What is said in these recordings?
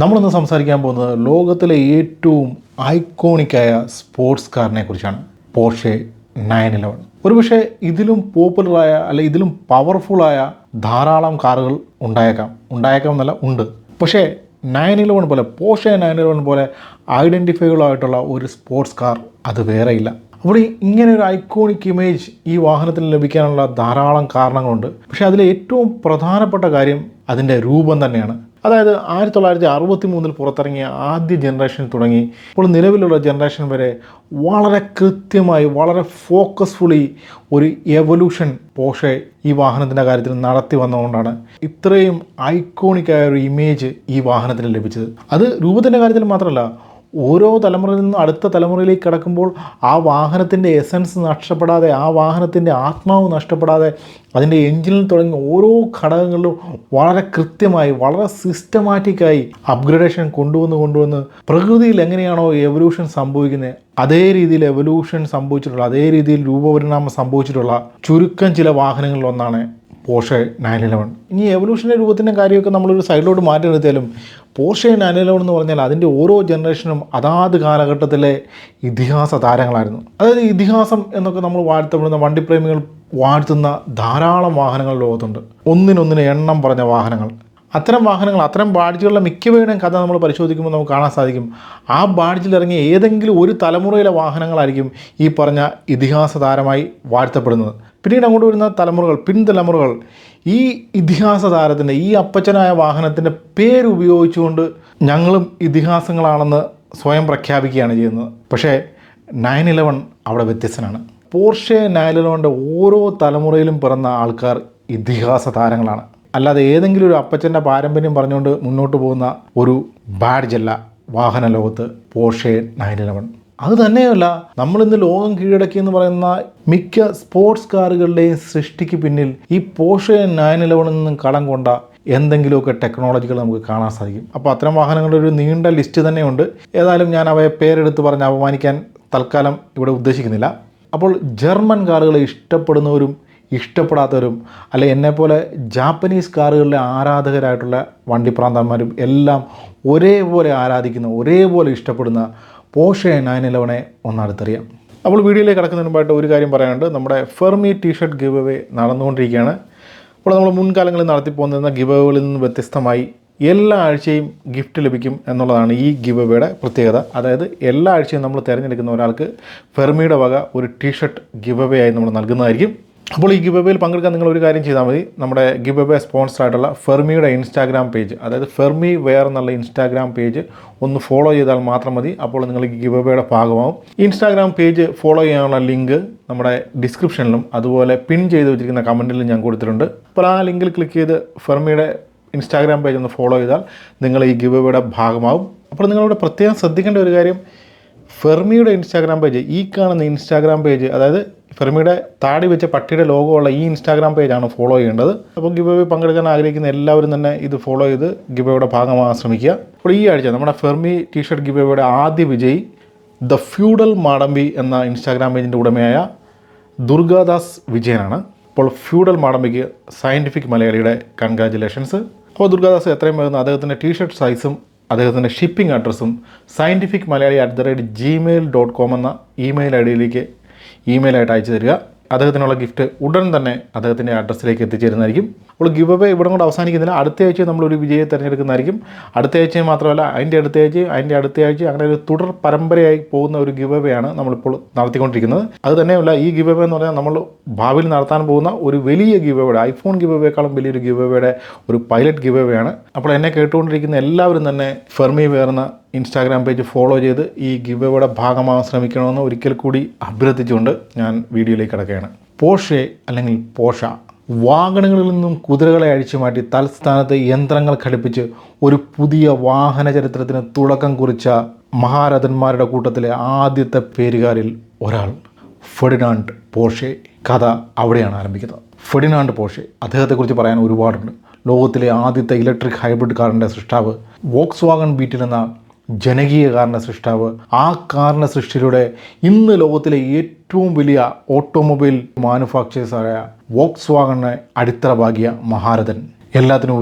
നമ്മളിന്ന് സംസാരിക്കാൻ പോകുന്നത് ലോകത്തിലെ ഏറ്റവും ഐക്കോണിക്കായ സ്പോർട്സ് കാറിനെ കുറിച്ചാണ്. Porsche nine eleven. ഒരുപക്ഷെ ഇതിലും പോപ്പുലറായ അല്ലെ ഇതിലും പവർഫുള്ളായ ധാരാളം കാറുകൾ ഉണ്ടായേക്കാം. ഉണ്ടായേക്കാം എന്നല്ല ഉണ്ട്. പക്ഷേ നയൻ ഇലവൻ പോലെ പോർഷെ നയൻ ഇലവൻ പോലെ ഐഡന്റിഫൈബിൾ ആയിട്ടുള്ള ഒരു സ്പോർട്സ് കാർ അത് വേറെയില്ല അപ്പോൾ ഇങ്ങനെ ഒരു ഐക്കോണിക് ഇമേജ് ഈ വാഹനത്തിന് ലഭിക്കാനുള്ള ധാരാളം കാരണങ്ങളുണ്ട്. പക്ഷേ അതിലെ ഏറ്റവും പ്രധാനപ്പെട്ട കാര്യം അതിന്റെ രൂപം തന്നെയാണ്. അതായത് ആയിരത്തി തൊള്ളായിരത്തി അറുപത്തി മൂന്നിൽ പുറത്തിറങ്ങിയ ആദ്യ ജനറേഷൻ തുടങ്ങി ഇപ്പോൾ നിലവിലുള്ള ജനറേഷൻ വരെ വളരെ കൃത്യമായി വളരെ ഫോക്കസ്ഫുള്ളി ഒരു എവല്യൂഷൻ പോഷെ ഈ വാഹനത്തിന്റെ കാര്യത്തിൽ നടത്തി വന്നതുകൊണ്ടാണ് ഇത്രയും ഐക്കോണിക്കായ ഒരു ഇമേജ് ഈ വാഹനത്തിന് ലഭിച്ചത്. അത് രൂപത്തിന്റെ കാര്യത്തിൽ മാത്രമല്ല ഓരോ തലമുറയിൽ നിന്നും അടുത്ത തലമുറയിലേക്ക് കിടക്കുമ്പോൾ ആ വാഹനത്തിന്റെ എസൻസ് നഷ്ടപ്പെടാതെ ആ വാഹനത്തിന്റെ ആത്മാവ് നഷ്ടപ്പെടാതെ അതിന്റെ എഞ്ചിനിൽ തുടങ്ങി ഓരോ ഘടകങ്ങളിലും വളരെ കൃത്യമായി വളരെ സിസ്റ്റമാറ്റിക്കായി അപ്ഗ്രഡേഷൻ കൊണ്ടുവന്ന് കൊണ്ടുവന്ന് പ്രകൃതിയിൽ എങ്ങനെയാണോ എവല്യൂഷൻ സംഭവിക്കുന്നത് അതേ രീതിയിൽ എവല്യൂഷൻ സംഭവിച്ചിട്ടുള്ള അതേ രീതിയിൽ രൂപപരിണാമം സംഭവിച്ചിട്ടുള്ള ചുരുക്കം ചില വാഹനങ്ങളിൽ ഒന്നാണ് പോർഷെ നയൻ ഇലവൻ ഇനി എവല്യൂഷന്റെ രൂപത്തിന്റെ കാര്യമൊക്കെ നമ്മളൊരു സൈഡിലോട്ട് മാറ്റി നിർത്തിയാലും പോർഷെ നയൻ ഇലവൻ എന്ന് പറഞ്ഞാൽ അതിന്റെ ഓരോ ജനറേഷനും അതാത് കാലഘട്ടത്തിലെ ഇതിഹാസ താരങ്ങളായിരുന്നു. അതായത് ഇതിഹാസം എന്നൊക്കെ നമ്മൾ വാഴ്ത്തപ്പെടുന്ന വണ്ടിപ്രേമികൾ വാഴ്ത്തുന്ന ധാരാളം വാഹനങ്ങൾ ലോകത്തുണ്ട്. ഒന്നിനൊന്നിന് എണ്ണം പറഞ്ഞ വാഹനങ്ങൾ. അത്തരം വാഹനങ്ങൾ അത്തരം ബാഡ്ജുകളുടെ മിക്കവയുടെയും കഥ നമ്മൾ പരിശോധിക്കുമ്പോൾ നമുക്ക് കാണാൻ സാധിക്കും. ആ ബാഡ്ജിൽ ഇറങ്ങിയ ഏതെങ്കിലും ഒരു തലമുറയിലെ വാഹനങ്ങളായിരിക്കും ഈ പറഞ്ഞ ഇതിഹാസ താരമായി വാഴ്ത്തപ്പെടുന്നത്. പിന്നീട് അങ്ങോട്ട് വരുന്ന തലമുറകൾ പിൻതലമുറകൾ ഈ ഇതിഹാസ താരത്തിന്റെ ഈ അപ്പച്ചനായ വാഹനത്തിന്റെ പേരുപയോഗിച്ചുകൊണ്ട് ഞങ്ങളും ഇതിഹാസങ്ങളാണെന്ന് സ്വയം പ്രഖ്യാപിക്കുകയാണ് ചെയ്യുന്നത്. പക്ഷേ നയൻ ഇലവൻ അവിടെ വ്യത്യസ്തനാണ്. പോർഷെ നയൻ ഇലവന്റെ ഓരോ തലമുറയിലും പിറന്ന ആൾക്കാർ ഇതിഹാസ താരങ്ങളാണ്. അല്ലാതെ ഏതെങ്കിലും ഒരു അപ്പച്ചന്റെ പാരമ്പര്യം പറഞ്ഞുകൊണ്ട് മുന്നോട്ട് പോകുന്ന ഒരു ബാഡ്ജല്ല വാഹന ലോകത്ത് പോർഷെ നയൻ ഇലവൻ. അത് തന്നെയല്ല നമ്മളിന്ന് ലോകം കീഴടക്കി എന്ന് പറയുന്ന മിക്ക സ്പോർട്സ് കാറുകളുടെയും സൃഷ്ടിക്ക് പിന്നിൽ ഈ പോർഷെ നയൻ ഇലവനിൽ നിന്നും കടം കൊണ്ട എന്തെങ്കിലുമൊക്കെ ടെക്നോളജികൾ നമുക്ക് കാണാൻ സാധിക്കും. അപ്പോൾ അത്തരം വാഹനങ്ങളുടെ ഒരു നീണ്ട ലിസ്റ്റ് തന്നെയുണ്ട്. ഏതായാലും ഞാൻ അവയെ പേരെടുത്ത് പറഞ്ഞ് അപമാനിക്കാൻ തൽക്കാലം ഇവിടെ ഉദ്ദേശിക്കുന്നില്ല. അപ്പോൾ ജർമ്മൻ കാറുകളെ ഇഷ്ടപ്പെടുന്നവരും ഇഷ്ടപ്പെടാത്തവരും അല്ലെ എന്നെപ്പോലെ ജാപ്പനീസ് കാറുകളിലെ ആരാധകരായിട്ടുള്ള വണ്ടിപ്രാന്തന്മാരും എല്ലാം ഒരേപോലെ ആരാധിക്കുന്ന ഒരേപോലെ ഇഷ്ടപ്പെടുന്ന പോഷെ നയൻ ഇലവനെ ഒന്നടുത്തറിയാം. അപ്പോൾ വീഡിയോയിലേക്ക് കിടക്കുന്നതിന് മുമ്പായിട്ട് ഒരു കാര്യം പറയാനുണ്ട്. നമ്മുടെ Fermi T shirt give away നടന്നുകൊണ്ടിരിക്കുകയാണ്. അപ്പോൾ നമ്മൾ മുൻകാലങ്ങളിൽ നടത്തിപ്പോന്നിരുന്ന ഗിവ് അവകളിൽ നിന്ന് വ്യത്യസ്തമായി എല്ലാ ആഴ്ചയും ഗിഫ്റ്റ് ലഭിക്കും എന്നുള്ളതാണ് ഈ ഗിവ് അവയുടെ പ്രത്യേകത. അതായത് എല്ലാ ആഴ്ചയും നമ്മൾ തിരഞ്ഞെടുക്കുന്ന ഒരാൾക്ക് ഫെർമിയുടെ വക ഒരു ടീ ഷർട്ട് ഗിവ് അവേ ആയി നമ്മൾ നൽകുന്നതായിരിക്കും. അപ്പോൾ ഈ ഗിവ് അവേയിൽ പങ്കെടുക്കാൻ നിങ്ങൾ ഒരു കാര്യം ചെയ്താൽ മതി. നമ്മുടെ ഗിവ് അവേ സ്പോൺസർ ആയിട്ടുള്ള ഫെർമിയുടെ ഇൻസ്റ്റാഗ്രാം പേജ് അതായത് ഫെർമി വെയർ എന്നുള്ള ഇൻസ്റ്റാഗ്രാം പേജ് ഒന്ന് ഫോളോ ചെയ്താൽ മാത്രം മതി. അപ്പോൾ നിങ്ങൾ ഈ ഗിവ് അവേയുടെ ഭാഗമാവും. ഇൻസ്റ്റാഗ്രാം പേജ് ഫോളോ ചെയ്യാനുള്ള ലിങ്ക് നമ്മുടെ ഡിസ്ക്രിപ്ഷനിലും അതുപോലെ പിൻ ചെയ്ത് വെച്ചിരിക്കുന്ന കമന്റിലും ഞാൻ കൊടുത്തിട്ടുണ്ട്. അപ്പോൾ ആ ലിങ്കിൽ ക്ലിക്ക് ചെയ്ത് ഫെർമിയുടെ ഇൻസ്റ്റാഗ്രാം പേജ് ഒന്ന് ഫോളോ ചെയ്താൽ നിങ്ങൾ ഈ ഗിവ് അവേയുടെ ഭാഗമാവും. അപ്പോൾ നിങ്ങളിവിടെ പ്രത്യേകം ശ്രദ്ധിക്കേണ്ട ഒരു കാര്യം ഫെർമിയുടെ ഇൻസ്റ്റാഗ്രാം പേജ് ഈ കാണുന്ന ഇൻസ്റ്റാഗ്രാം പേജ് അതായത് ഫെർമിയുടെ താടി വെച്ച പട്ടിയുടെ ലോഗോ ഉള്ള ഈ ഇൻസ്റ്റാഗ്രാം പേജാണ് ഫോളോ ചെയ്യേണ്ടത്. അപ്പോൾ ഗിബോയിൽ പങ്കെടുക്കാൻ ആഗ്രഹിക്കുന്ന എല്ലാവരും തന്നെ ഇത് ഫോളോ ചെയ്ത് ഗിബോയുടെ ഭാഗമാകാൻ ശ്രമിക്കുക. അപ്പോൾ ഈ ആഴ്ച നമ്മുടെ ഫെർമി ടീഷർട്ട് അവയുടെ ആദ്യ വിജയി ദ ഫ്യൂഡൽ മാടമ്പി എന്ന ഇൻസ്റ്റാഗ്രാം പേജിന്റെ ഉടമയായ ദുർഗാദാസ് വിജയനാണ്. അപ്പോൾ ഫ്യൂഡൽ മാടമ്പിക്ക് സയന്റിഫിക് മലയാളിയുടെ കൺഗ്രാജുലേഷൻസ് അപ്പോൾ ദുർഗാദാസ് എത്രയും വേഗം അദ്ദേഹത്തിന്റെ ടീഷർട്ട് സൈസും അദ്ദേഹത്തിന്റെ ഷിപ്പിംഗ് അഡ്രസ്സും scientific Malayali at the rate Gmail dot com എന്ന ഇമെയിൽ ഐ ഡിയിലേക്ക് ഇമെയിലായിട്ട് അയച്ചു തരിക. അദ്ദേഹത്തിനുള്ള ഗിഫ്റ്റ് ഉടൻ തന്നെ അദ്ദേഹത്തിന്റെ അഡ്രസ്സിലേക്ക് എത്തിച്ചേരുന്നതായിരിക്കും. അപ്പോൾ ഗിവ് അവേ ഇവിടെ കൊണ്ട് അവസാനിക്കുന്നില്ല. അടുത്ത ആഴ്ച നമ്മളൊരു വിജയെ തിരഞ്ഞെടുക്കുന്നതായിരിക്കും. അടുത്ത ആഴ്ച മാത്രമല്ല അതിന്റെ അടുത്ത ആഴ്ച അതിന്റെ അടുത്ത ആഴ്ച അങ്ങനെ ഒരു തുടർ പരമ്പരയായി പോകുന്ന ഒരു ഗിവ് അവേ ആണ് നമ്മളിപ്പോൾ നടത്തിക്കൊണ്ടിരിക്കുന്നത്. അത് തന്നെയല്ല ഈ ഗിവ് അവേ എന്ന് പറഞ്ഞാൽ നമ്മൾ ഭാവിയിൽ നടത്താൻ പോകുന്ന ഒരു വലിയ ഗിവ് അവയുടെ ഐഫോൺ ഗിവ് അവേക്കാളും വലിയൊരു ഗിവ് അവയുടെ ഒരു പൈലറ്റ് ഗിവ് അവേ ആണ് അപ്പോൾ എന്നെ കേട്ടുകൊണ്ടിരിക്കുന്ന എല്ലാവരും തന്നെ ഫെർമി വേർന്ന ഇൻസ്റ്റാഗ്രാം പേജ് ഫോളോ ചെയ്ത് ഈ ഗിവ് അവയുടെ ഭാഗമാകാൻ ശ്രമിക്കണമെന്ന് ഒരിക്കൽ കൂടി അഭ്യർത്ഥിച്ചുകൊണ്ട് ഞാൻ വീഡിയോയിലേക്ക് കിടക്കുകയാണ്. പോഷെ അല്ലെങ്കിൽ പോഷ വാഹനങ്ങളിൽ നിന്നും കുതിരകളെ അഴിച്ചുമാറ്റി തൽസ്ഥാനത്ത് യന്ത്രങ്ങൾ ഘടിപ്പിച്ച് ഒരു പുതിയ വാഹന ചരിത്രത്തിന് തുടക്കം കുറിച്ച മഹാരഥന്മാരുടെ കൂട്ടത്തിലെ ആദ്യത്തെ പേരുകാരിൽ ഒരാൾ ഫെഡിനാണ്ട് പോഷെ കഥ അവിടെയാണ് ആരംഭിക്കുന്നത്. ഫെഡിനാണ്ട് പോഷെ അദ്ദേഹത്തെക്കുറിച്ച് പറയാൻ ഒരുപാടുണ്ട്. ലോകത്തിലെ ആദ്യത്തെ ഇലക്ട്രിക് ഹൈബ്രിഡ് കാറിന്റെ സൃഷ്ടാവ് വോക്സ് വാഗൺ ബീറ്റിൽ എന്ന ജനകീയ കാരണ സൃഷ്ടാവ് ആ കാരണ സൃഷ്ടിയിലൂടെ ഇന്ന് ലോകത്തിലെ ഏറ്റവും വലിയ ഓട്ടോമൊബൈൽ മാനുഫാക്ചേഴ്സായ വോക്സ് വാഗണിനെ അടിത്തറ ഭാഗ്യ മഹാരഥൻ. എല്ലാത്തിനും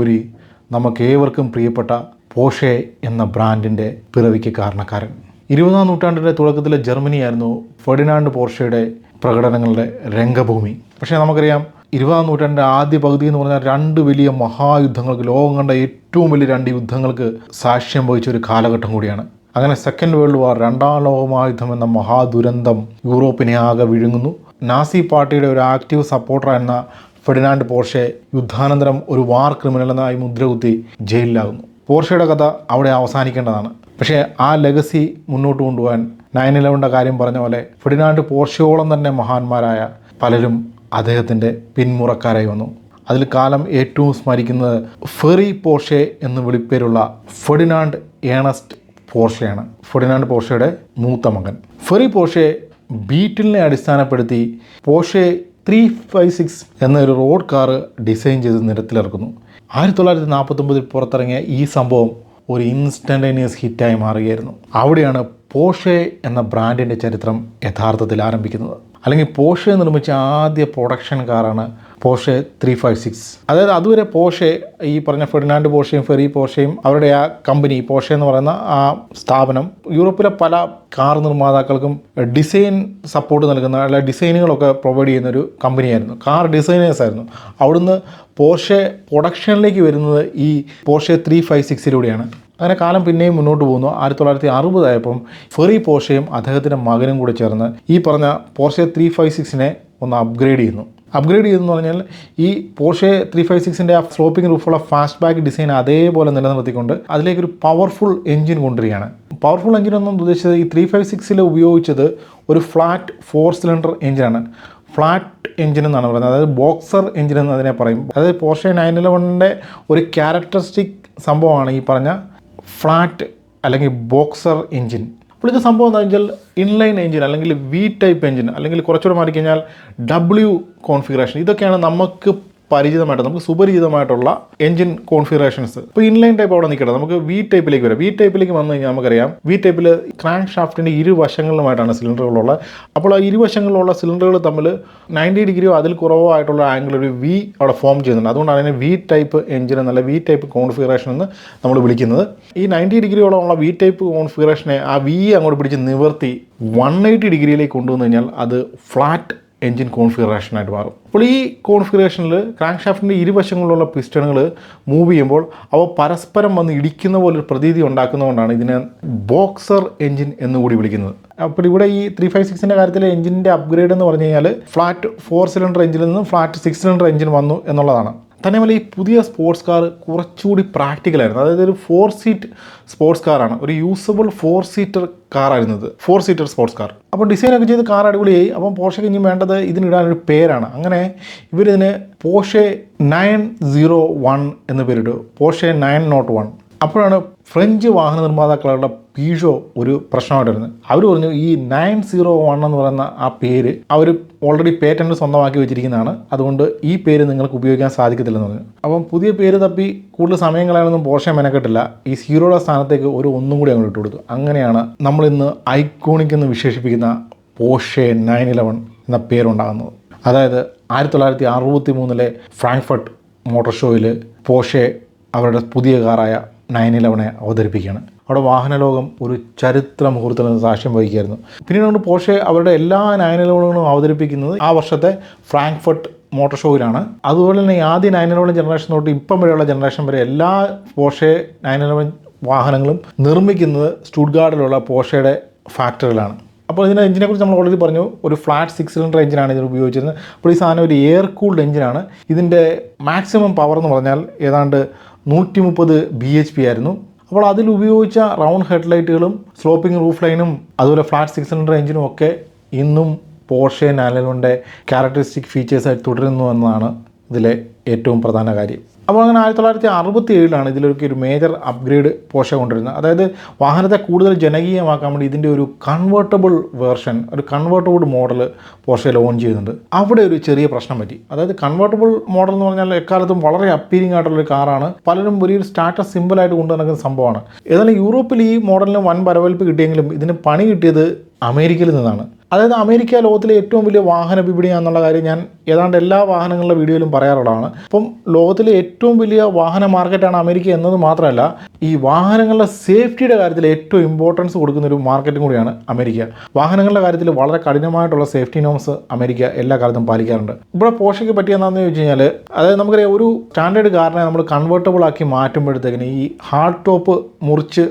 നമുക്കേവർക്കും പ്രിയപ്പെട്ട പോഷെ എന്ന ബ്രാൻഡിന്റെ പിറവിക്ക് കാരണക്കാരൻ. ഇരുപതാം നൂറ്റാണ്ടിന്റെ തുടക്കത്തിലെ ജർമ്മനിയായിരുന്നു ഫെർഡിനാണ്ട് പോർഷയുടെ പ്രകടനങ്ങളുടെ രംഗഭൂമി. പക്ഷേ നമുക്കറിയാം ഇരുപതാം നൂറ്റാണ്ടിന്റെ ആദ്യ പകുതി എന്ന് പറഞ്ഞാൽ രണ്ട് വലിയ മഹായുദ്ധങ്ങൾക്ക് ലോകം കണ്ട ഏറ്റവും വലിയ രണ്ട് യുദ്ധങ്ങൾക്ക് സാക്ഷ്യം വഹിച്ച ഒരു കാലഘട്ടം കൂടിയാണ്. അങ്ങനെ സെക്കൻഡ് വേൾഡ് വാർ രണ്ടാം ലോകമഹായുദ്ധം എന്ന മഹാദുരന്തം യൂറോപ്പിനെ ആകെ വിഴുങ്ങുന്നു. നാസി പാർട്ടിയുടെ ഒരു ആക്റ്റീവ് സപ്പോർട്ടർ എന്ന ഫെഡിനാൻഡ് പോർഷെ യുദ്ധാനന്തരം ഒരു വാർ ക്രിമിനൽ എന്നായി മുദ്രകുത്തി ജയിലിലാകുന്നു. പോർഷയുടെ കഥ അവിടെ അവസാനിക്കേണ്ടതാണ്. പക്ഷേ ആ ലെഗസി മുന്നോട്ട് കൊണ്ടുപോകാൻ നയൻ ഇലവന്റെ കാര്യം പറഞ്ഞ പോലെ ഫെഡിനാൻഡ് പോർഷയോളം തന്നെ മഹാന്മാരായ പലരും അദ്ദേഹത്തിന്റെ പിന്മുറക്കാരായി വന്നു. അതിൽ കാലം ഏറ്റവും സ്മരിക്കുന്നത് ഫെറി പോർഷെ എന്ന് വിളിപ്പേരുള്ള ഫെഡിനാൻഡ് ഏണസ്റ്റ് പോർഷയാണ്. ഫെഡിനാൻഡ് പോർഷയുടെ മൂത്ത മകൻ. ഫെറി പോർഷെ ബീറ്റിലിനെ അടിസ്ഥാനപ്പെടുത്തി പോർഷെ ത്രീ ഫൈവ് സിക്സ് എന്നൊരു റോഡ് കാറ് ഡിസൈൻ ചെയ്ത് നിരത്തിലിറക്കുന്നു. ആയിരത്തി തൊള്ളായിരത്തി നാൽപ്പത്തൊമ്പതിൽ പുറത്തിറങ്ങിയ ഈ സംഭവം ഒരു ഇൻസ്റ്റന്റേനിയസ് ഹിറ്റായി മാറുകയായിരുന്നു. അവിടെയാണ് പോഷെ എന്ന ബ്രാൻഡിന്റെ ചരിത്രം യഥാർത്ഥത്തിൽ ആരംഭിക്കുന്നത്. അല്ലെങ്കിൽ പോഷെ നിർമ്മിച്ച ആദ്യ പ്രൊഡക്ഷൻ കാറാണ് പോഷെ ത്രീ ഫൈവ് സിക്സ് അതായത് അതുവരെ പോഷെ ഈ പറഞ്ഞ ഫെർഡിനാൻഡ് പോഷയും ഫെറി പോഷയും അവരുടെ ആ കമ്പനി പോഷെ എന്ന് പറയുന്ന ആ സ്ഥാപനം യൂറോപ്പിലെ പല കാർ നിർമ്മാതാക്കൾക്കും ഡിസൈൻ സപ്പോർട്ട് നൽകുന്ന അല്ല ഡിസൈനുകളൊക്കെ പ്രൊവൈഡ് ചെയ്യുന്ന ഒരു കമ്പനിയായിരുന്നു കാർ ഡിസൈനേഴ്സ് ആയിരുന്നു. അവിടുന്ന് പോഷെ പ്രൊഡക്ഷനിലേക്ക് വരുന്നത് ഈ പോഷെ ത്രീ ഫൈവ് സിക്സിലൂടെയാണ് അങ്ങനെ കാലം പിന്നെയും മുന്നോട്ട് പോകുന്നു. ആയിരത്തി തൊള്ളായിരത്തി അറുപതായപ്പം ഫെറി പോർഷയും അദ്ദേഹത്തിന്റെ മകനും കൂടെ ചേർന്ന് ഈ പറഞ്ഞ പോർഷെ ത്രീ ഫൈവ് സിക്സിനെ ഒന്ന് അപ്ഗ്രേഡ് ചെയ്യുന്നു. അപ്ഗ്രേഡ് ചെയ്തെന്ന് പറഞ്ഞാൽ ഈ പോർഷെ ത്രീ ഫൈവ് സിക്സിന്റെ ആ സ്ലോപ്പിംഗ് റൂഫുള്ള ഫാസ്റ്റ് ബാക്ക് ഡിസൈൻ അതേപോലെ നിലനിർത്തിക്കൊണ്ട് അതിലേക്കൊരു പവർഫുൾ എഞ്ചിൻ കൊണ്ടുവരികയാണ്. പവർഫുൾ എഞ്ചിൻ എന്നും ഉദ്ദേശിച്ചത് ഈ ത്രീ ഫൈവ് സിക്സിൽ ഉപയോഗിച്ചത് ഒരു ഫ്ലാറ്റ് ഫോർ സിലിണ്ടർ എഞ്ചിനാണ് ഫ്ലാറ്റ് എഞ്ചിൻ എന്നാണ് പറയുന്നത്. അതായത് ബോക്സർ എഞ്ചിൻ എന്ന് അതിനെ പറയും. അതായത് പോർഷെ നയൻ ഇലവണിന്റെ ഒരു ക്യാരക്ടറിസ്റ്റിക് സംഭവമാണ് ഈ പറഞ്ഞ ഫ്ലാറ്റ് അല്ലെങ്കിൽ ബോക്സർ എഞ്ചിൻ. അപ്പോൾ ഇത് സംഭവം എന്താ വെച്ചാൽ ഇൻലൈൻ എഞ്ചിൻ അല്ലെങ്കിൽ വി ടൈപ്പ് എഞ്ചിൻ അല്ലെങ്കിൽ കുറച്ചുകൂടെ മാറി കഴിഞ്ഞാൽ ഡബ്ല്യു കോൺഫിഗറേഷൻ ഇതൊക്കെയാണ് നമുക്ക് പരിചിതമായിട്ട് നമുക്ക് സുപരിചിതമായിട്ടുള്ള എഞ്ചിൻ കോൺഫിഗറേഷൻസ് ഇപ്പോൾ ഇൻലൈൻ ടൈപ്പ് അവിടെ നിൽക്കട്ടെ നമുക്ക് വി ടൈപ്പിലേക്ക് വരാം. വി ടൈപ്പിലേക്ക് വന്നു കഴിഞ്ഞാൽ നമുക്കറിയാം വി ടൈപ്പിൽ ക്രാങ്ക് ഷാഫ്റ്റിന്റെ ഇരുവശങ്ങളിലുമായിട്ടാണ് സിലിണ്ടറുകളുള്ളത് അപ്പോൾ ആ ഇരുവശങ്ങളിലുള്ള സിലിണ്ടറുകൾ തമ്മിൽ നയന്റി ഡിഗ്രിയോ അതിൽ കുറവോ ആയിട്ടുള്ള ആംഗിൾ ഒരു വി അവിടെ ഫോം ചെയ്യുന്നുണ്ട്. അതുകൊണ്ടാണ് അതിനെ വി ടൈപ്പ് എഞ്ചിൻ എന്നല്ല വി ടൈപ്പ് കോൺഫിഗറേഷൻ എന്ന് നമ്മൾ വിളിക്കുന്നത്. ഈ നയന്റി ഡിഗ്രിയോളമുള്ള വി ടൈപ്പ് കോൺഫിഗറേഷനെ ആ വി അങ്ങോട്ട് പിടിച്ച് നിവർത്തി വൺ എയ്റ്റി ഡിഗ്രിയിലേക്ക് കൊണ്ടുവന്നു കഴിഞ്ഞാൽ അത് ഫ്ലാറ്റ് എൻജിൻ കോൺഫിഗറേഷനായിട്ട് മാറും. അപ്പോൾ ഈ കോൺഫിഗറേഷനിൽ ക്രാങ്ക് ഷാഫ്റ്റിന്റെ ഇരുവശങ്ങളിലുള്ള പിസ്റ്റണുകൾ മൂവ് ചെയ്യുമ്പോൾ അവ പരസ്പരം വന്ന് ഇടിക്കുന്ന പോലൊരു പ്രതീതി ഉണ്ടാക്കുന്നതുകൊണ്ടാണ് ഇതിനെ ബോക്സർ എൻജിൻ എന്നുകൂടി വിളിക്കുന്നത്. അപ്പോൾ ഇവിടെ ഈ ത്രീ ഫൈവ് സിക്സിന്റെ കാര്യത്തിൽ എഞ്ചിന്റെ അപ്ഗ്രേഡ് എന്ന് പറഞ്ഞു കഴിഞ്ഞാൽ ഫ്ലാറ്റ് ഫോർ സിലിണ്ടർ എഞ്ചിനിൽ നിന്ന് ഫ്ലാറ്റ് സിക്സ് സിലിണ്ടർ എഞ്ചിൻ വന്നു എന്നുള്ളതാണ്. തന്നെയുമല്ല ഈ പുതിയ സ്പോർട്സ് കാർ കുറച്ചുകൂടി പ്രാക്ടിക്കലായിരുന്നു അതായത് ഒരു ഫോർ സീറ്റ് സ്പോർട്സ് കാറാണ് ഒരു യൂസബിൾ ഫോർ സീറ്റർ കാറായിരുന്നു ഫോർ സീറ്റർ സ്പോർട്സ് കാർ അപ്പോൾ ഡിസൈനൊക്കെ ചെയ്ത് കാർ അടിപൊളിയായി. അപ്പം പോഷയ്ക്ക് ഇനി വേണ്ടത് ഇതിനിടാനൊരു പേരാണ്. അങ്ങനെ ഇവരിതിന് പോഷെ നയൻ സീറോ വൺ എന്ന് പേരിട്ടു. പോഷെ നയൻ നോട്ട് വൺ അപ്പോഴാണ് ഫ്രഞ്ച് വാഹന നിർമ്മാതാക്കളുടെ പീഷോ ഒരു പ്രശ്നമായിട്ടിരുന്നു. അവർ പറഞ്ഞു ഈ നയൻ സീറോ വൺ എന്ന് പറയുന്ന ആ പേര് അവർ ഓൾറെഡി പേറ്റന്റ് സ്വന്തമാക്കി വെച്ചിരിക്കുന്നതാണ്. അതുകൊണ്ട് ഈ പേര് നിങ്ങൾക്ക് ഉപയോഗിക്കാൻ സാധിക്കത്തില്ലെന്ന് പറഞ്ഞു. അപ്പം പുതിയ പേര് തപ്പി കൂടുതൽ സമയം പോഷം മെനക്കെട്ടില്ല. ഈ സീറോയുടെ സ്ഥാനത്തേക്ക് ഒരു ഒന്നും കൂടി അങ്ങോട്ട് ഇട്ട് കൊടുത്തു. അങ്ങനെയാണ് നമ്മളിന്ന് ഐക്കോണിക് എന്ന് വിശേഷിപ്പിക്കുന്ന പോഷെ നയൻ ഇലവൻ എന്ന പേരുണ്ടാകുന്നത്. അതായത് ആയിരത്തി തൊള്ളായിരത്തി അറുപത്തി മൂന്നിലെ ഫ്രാങ്ക്ഫർട്ട് മോട്ടോർ ഷോയിൽ പോഷെ അവരുടെ പുതിയ കാറായ നയൻ ഇലവനെ അവതരിപ്പിക്കുകയാണ്. അവിടെ വാഹനലോകം ഒരു ചരിത്ര മുഹൂർത്തത്തിന് സാക്ഷ്യം വഹിക്കുകയായിരുന്നു. പിന്നീട് കൊണ്ട് പോഷെ അവരുടെ എല്ലാ ഇലവനുകളും അവതരിപ്പിക്കുന്നത് ആ വർഷത്തെ ഫ്രാങ്ക്ഫർട്ട് മോട്ടോർ ഷോയിലാണ്. അതുപോലെ തന്നെ ആദ്യ നയനലോളം ജനറേഷൻ തൊട്ട് ഇപ്പം വരെയുള്ള ജനറേഷൻ വരെ എല്ലാ പോഷെ ഇലവൻ വാഹനങ്ങളും നിർമ്മിക്കുന്നത് സ്റ്റുഡ്ഗാർഡിലുള്ള പോഷയുടെ ഫാക്ടറികളാണ് അപ്പോൾ ഇതിന്റെ എഞ്ചിനെ കുറിച്ച് നമ്മൾ ഓൾറെഡി പറഞ്ഞു. ഒരു ഫ്ലാറ്റ് സിക്സ് സിലിണ്ടർ എഞ്ചിനാണ് ഇതിന് ഉപയോഗിച്ചിരുന്നത്. അപ്പോൾ ഈ സാധനം ഒരു എയർ കൂൾഡ് എഞ്ചിനാണ്. ഇതിന്റെ മാക്സിമം പവർ എന്ന് പറഞ്ഞാൽ ഏതാണ്ട് നൂറ്റി മുപ്പത് ബി എച്ച് പി ആയിരുന്നു. അപ്പോൾ അതിൽ ഉപയോഗിച്ച റൗണ്ട് ഹെഡ് ലൈറ്റുകളും സ്ലോപ്പിംഗ് റൂഫ് ലൈനും അതുപോലെ ഫ്ലാറ്റ് സിക്സ് സിലിണ്ടർ എഞ്ചിനും ഒക്കെ ഇന്നും പോർഷെ നാലലുണ്ട് ക്യാരക്ടറിസ്റ്റിക് ഫീച്ചേഴ്സായി തുടരുന്നു എന്നതാണ് ഇതിലെ ഏറ്റവും പ്രധാന കാര്യം. അപ്പോൾ അങ്ങനെ ആയിരത്തി തൊള്ളായിരത്തി അറുപത്തി ഏഴിലാണ് ഇതിലൊക്കെ ഒരു മേജർ അപ്ഗ്രേഡ് പോഷ കൊണ്ടുവരുന്നത് അതായത് വാഹനത്തെ കൂടുതൽ ജനകീയമാക്കാൻ വേണ്ടി ഇതിന്റെ ഒരു കൺവേർട്ടബിൾ വേർഷൻ ഒരു കൺവേർട്ടബിൾ മോഡൽ പോഷ ലോഞ്ച് ചെയ്യുന്നുണ്ട്. അവിടെ ഒരു ചെറിയ പ്രശ്നം പറ്റി. അതായത് കൺവേർട്ടബിൾ മോഡൽ എന്ന് പറഞ്ഞാൽ എക്കാലത്തും വളരെ അപ്പീലിംഗ് ആയിട്ടുള്ള ഒരു കാറാണ് പലരും വലിയൊരു സ്റ്റാറ്റസ് സിമ്പിളായിട്ട് കൊണ്ടു നടക്കുന്ന സംഭവമാണ്. ഏതായാലും യൂറോപ്പിൽ ഈ മോഡലിന് വൻ വരവേൽപ്പ് കിട്ടിയെങ്കിലും ഇതിന് പണി കിട്ടിയത് അമേരിക്കയിൽ നിന്നാണ്. അതായത് അമേരിക്ക ലോകത്തിലെ ഏറ്റവും വലിയ വാഹന വിപണിയാണെന്നുള്ള കാര്യം ഞാൻ ഏതാണ്ട് എല്ലാ വാഹനങ്ങളുടെ വീഡിയോയിലും പറയാറുള്ളതാണ്. അപ്പം ലോകത്തിലെ ഏറ്റവും വലിയ വാഹന മാർക്കറ്റാണ് അമേരിക്ക എന്നത് മാത്രമല്ല ഈ വാഹനങ്ങളുടെ സേഫ്റ്റിയുടെ കാര്യത്തിൽ ഏറ്റവും ഇമ്പോർട്ടൻസ് കൊടുക്കുന്ന ഒരു മാർക്കറ്റും കൂടിയാണ് അമേരിക്ക. വാഹനങ്ങളുടെ കാര്യത്തിൽ വളരെ കഠിനമായിട്ടുള്ള സേഫ്റ്റി നോംസ് അമേരിക്ക എല്ലാ കാലത്തും പാലിക്കാറുണ്ട്. ഇവിടെ പോഷയ്ക്ക് പറ്റിയെന്നാന്ന് ചോദിച്ചു കഴിഞ്ഞാൽ അതായത് നമുക്കറിയാം ഒരു സ്റ്റാൻഡേർഡ് കാറിനെ നമ്മൾ കൺവേർട്ടബിൾ ആക്കി മാറ്റുമ്പോഴത്തേക്കിന് ഈ ഹാർഡ് ടോപ്പ് മുറിച്ച്